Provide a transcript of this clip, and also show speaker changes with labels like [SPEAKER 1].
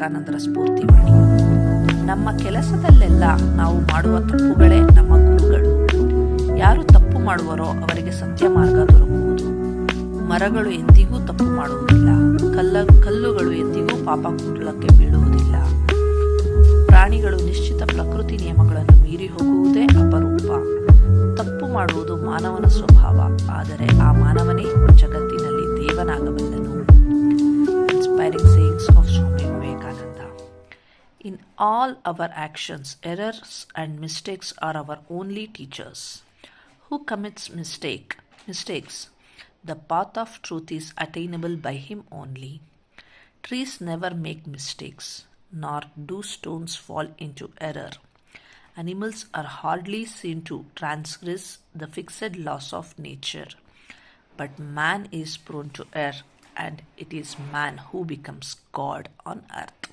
[SPEAKER 1] ವಿವೇಕಾನಂದರ ಸ್ಫೂರ್ತಿವಾಣಿ ನಮ್ಮ ಕೆಲಸದಲ್ಲೆಲ್ಲ ನಾವು ಮಾಡುವ ತಪ್ಪುಗಳೇ ನಮ್ಮ ಗುರುಗಳು. ಯಾರು ತಪ್ಪು ಮಾಡುವರೋ ಅವರಿಗೆ ಸತ್ಯ ಮಾರ್ಗ ದೊರಕುವುದು. ಮರಗಳು ಎಂದಿಗೂ ತಪ್ಪು ಮಾಡುವುದಿಲ್ಲ. ಕಲ್ಲ, ಕಲ್ಲುಗಳು ಎಂದಿಗೂ ಪಾಪ ಕುಂಡಲಕ್ಕೆ ಬೀಳುವುದಿಲ್ಲ. ಪ್ರಾಣಿಗಳು ನಿಶ್ಚಿತ ಪ್ರಕೃತಿ ನಿಯಮಗಳನ್ನು ಮೀರಿ ಹೋಗುವುದೇ ಅಪರೂಪ. ತಪ್ಪು ಮಾಡುವುದು ಮಾನವನ ಸ್ವಭಾವ. ಆದರೆ ಆ In all our actions, errors and mistakes are our only teachers. Who commits mistake, mistakes? The path of truth is attainable by him only. Trees never make mistakes, nor do stones fall into error. Animals are hardly seen to transgress the fixed laws of nature. But man is prone to err, and it is man who becomes God on earth.